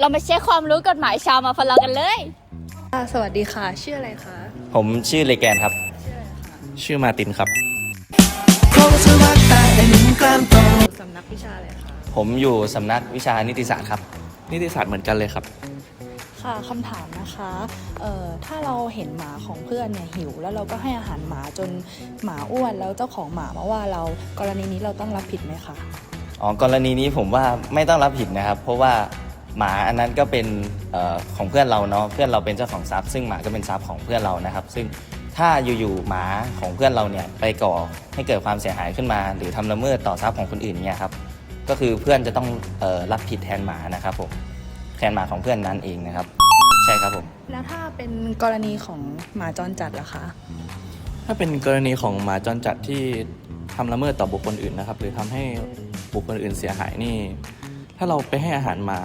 เรามาเช็คความรู้กฎหมายชาวมาฟันเรากันเลย ค่ะสวัสดีค่ะ ชื่ออะไรคะ ผมชื่อเลแกนครับ ชื่อมาตินครับ สำนักวิชาอะไรคะ ผมอยู่สำนักวิชานิติศาสตร์ครับ นิติศาสตร์เหมือนกันเลยครับ ค่ะคำถามนะคะ เอ่อ ถ้าเราเห็นหมาของเพื่อนเนี่ยหิว แล้วเราก็ให้อาหารหมาจนหมาอ้วน แล้วเจ้าของหมามาว่าเรา กรณีนี้เราต้องรับผิดไหมคะ อ๋อกรณีนี้ผมว่าไม่ต้องรับผิดนะครับ เพราะว่า หมาอันนั้นก็เป็นเออของเพื่อนเราเนาะเพื่อนเราเป็นเจ้าของทรัพย์ ซึ่งหมาก็เป็นทรัพย์ของเพื่อนเรานะครับ ซึ่งถ้าอยู่ๆหมาของเพื่อนเราเนี่ยไปก่อให้เกิดความเสียหายขึ้นมา หรือทำละเมิดต่อทรัพย์ของคนอื่นเนี่ยครับก็คือเพื่อนจะต้องเออรับผิดแทนหมานะครับผมแทนหมาของเพื่อนนั้นเองนะครับ ใช่ครับผมแล้วถ้าเป็นกรณีของหมาจรจัดล่ะคะ ถ้าเป็นกรณีของหมาจรจัดที่ทำละเมิดต่อบุคคลอื่นนะครับ หรือทำให้บุคคลอื่นเสียหายนี่ ถ้าเราไปให้อาหารหมา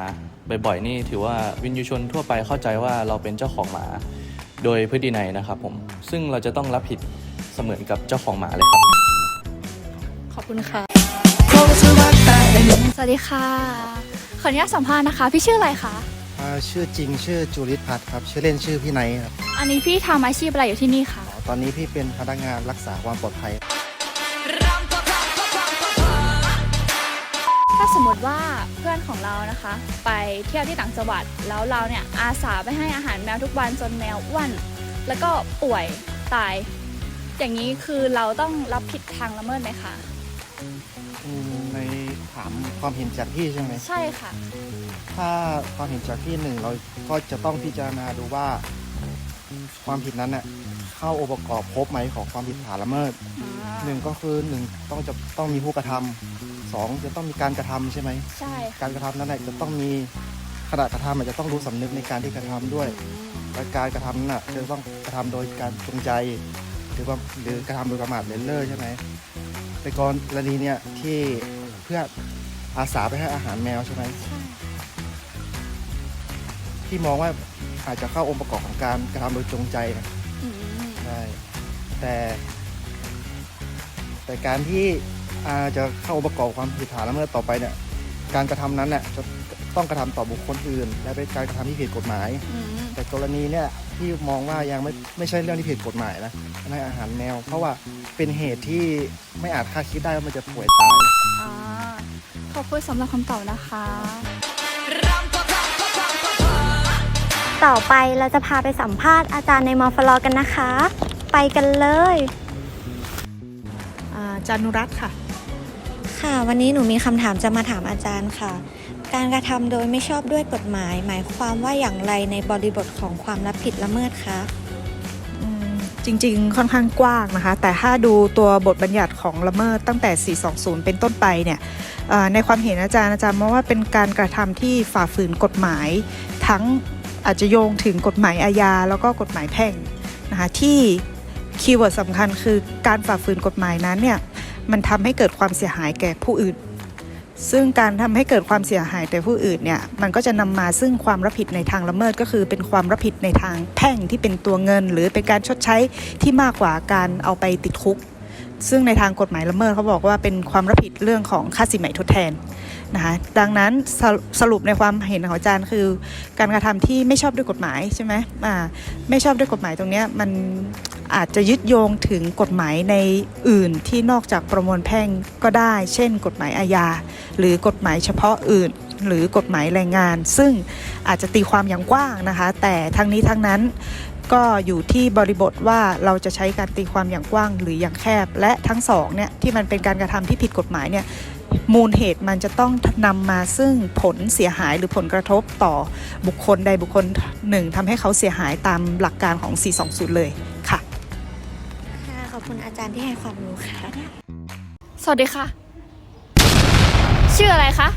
บ่อยๆนี่ถือว่าวินยูชนทั่วไปเข้าใจว่าเราเป็นเจ้าของหมา โดยพฤตินัยนะครับผมซึ่งเราจะต้องรับผิดเสมือนกับเจ้าของหมาเลยครับ ขอบคุณค่ะ สวัสดีค่ะ ขออนุญาตสัมภาษณ์นะคะ พี่ชื่ออะไรคะ อ่าชื่อจริงชื่อจูริตพัฒน์ครับ ชื่อเล่นชื่อพี่ไนท์ครับอันนี้พี่ทำอาชีพอะไรอยู่ที่นี่คะตอนนี้พี่เป็นพนักงานรักษาความปลอดภัย สมมติว่าเพื่อนของเรานะคะ ไปเที่ยวที่ต่างจังหวัดแล้วเราเนี่ยอาสาไปให้อาหารแมวทุกวันจนแมวอ้วนแล้วก็ป่วยตาย อย่างนี้คือเราต้องรับผิดทางละเมิดไหมคะอืมในถามความเห็นจากพี่ใช่ไหมใช่ค่ะ ถ้าความเห็นจากพี่หนึ่งเราก็จะต้องพิจารณาดูว่าความผิดนั้นเน่ะเข้าองค์ประกอบครบไหมของความผิดฐานละเมิดหนึ่งก็คือหนึ่งต้องจะต้องมีผู้กระทำ สองจะต้องมีการกระทำใช่ไหมใช่ค่ะการกระทำนั้นน่ะจะต้องมีขณะกระทำอาจจะต้องรู้สำนึกในการที่กระทำด้วยและการกระทำนั้นน่ะจะต้องกระทำโดยการจงใจ หรือว่าหรือกระทำโดยประมาทเลินเล่อใช่ไหมในกรณีเนี่ยที่เพื่ออาสาไปให้อาหารแมวใช่ไหมที่มองว่าอาจจะเข้าองค์ประกอบของการกระทำโดยจงใจนะอืมใช่แต่ แต่การที่ อาจะเข้าองค์ประกอบความผิดฐานละเมิดต่อไปเนี่ยการกระทำนั้นเนี่ยจะต้องกระทำต่อบุคคลอื่น และเป็นการกระทำที่ผิดกฎหมายอืมแต่กรณีเนี่ยที่มองว่ายังไม่ไม่ใช่เรื่องที่ผิดกฎหมายนะในอาหารแมว เพราะว่าเป็นเหตุที่ไม่อาจคาดคิดได้ว่ามันจะป่วยตายอ่าขอบคุณสำหรับคำตอบนะคะ ต่อไปเราจะพาไปสัมภาษณ์อาจารย์ในมอฟลอกันนะคะ ไปกันเลยอ่าจานุรัตน์ค่ะ ค่ะ วันนี้หนูมีคำถามจะมาถามอาจารย์ค่ะ การกระทำโดยไม่ชอบด้วยกฎหมาย หมายความว่าอย่างไรในบริบทของความรับผิดละเมิดคะจริงๆ ค่อนข้างกว้างนะคะ แต่ถ้าดูตัวบทบัญญัติของละเมิดตั้งแต่ 420 เป็นต้นไปเนี่ยในความเห็นอาจารย์อาจารย์มองว่าเป็นการกระทำที่ฝ่าฝืนกฎหมาย ทั้งอาจจะโยงถึงกฎหมายอาญาแล้วก็กฎหมายแพ่งนะคะที่คีย์เวิร์ดสำคัญคือการฝ่าฝืนกฎหมายนั้นเนี่ย มันทำให้เกิดความเสียหายแก่ผู้อื่น ซึ่งการทำให้เกิดความเสียหายแก่ผู้อื่นเนี่ย มันก็จะนำมาซึ่งความรับผิดในทางละเมิดก็คือเป็นความรับผิดในทางแพ่งที่เป็นตัวเงิน หรือเป็นการชดใช้ที่มากกว่าการเอาไปติดคุก ซึ่งในทางกฎหมายละเมิดเขาบอกว่าเป็นความรับผิดเรื่องของค่าสินใหม่ทดแทนนะคะดังนั้นสรุสรุปในความเห็นของอาจารย์คือ การกระทำที่ไม่ชอบด้วยกฎหมายใช่ไหมอ่าไม่ชอบด้วยกฎหมายตรงเนี้ยมัน อาจจะยึดโยงถึงกฎหมายในอื่นที่นอกจากประมวลแพ่งก็ได้ เช่น กฎหมายอาญาหรือกฎหมายเฉพาะอื่น หรือกฎหมายแรงงาน ซึ่งอาจจะตีความอย่างกว้างนะคะ แต่ทั้งนี้ทั้งนั้นก็อยู่ที่บริบทว่าเราจะใช้การตีความอย่างกว้างหรืออย่างแคบ และทั้งสองเนี่ยที่มันเป็นการกระทำที่ผิดกฎหมายเนี่ยมูลเหตุมันจะต้องนำมาซึ่งผลเสียหายหรือผลกระทบต่อบุคคลใดบุคคลหนึ่งทำให้เขาเสียหายตามหลักการของ 420 เลย คุณอาจารย์ที่ให้ความรู้ค่ะ สวัสดีค่ะ ชื่ออะไรคะ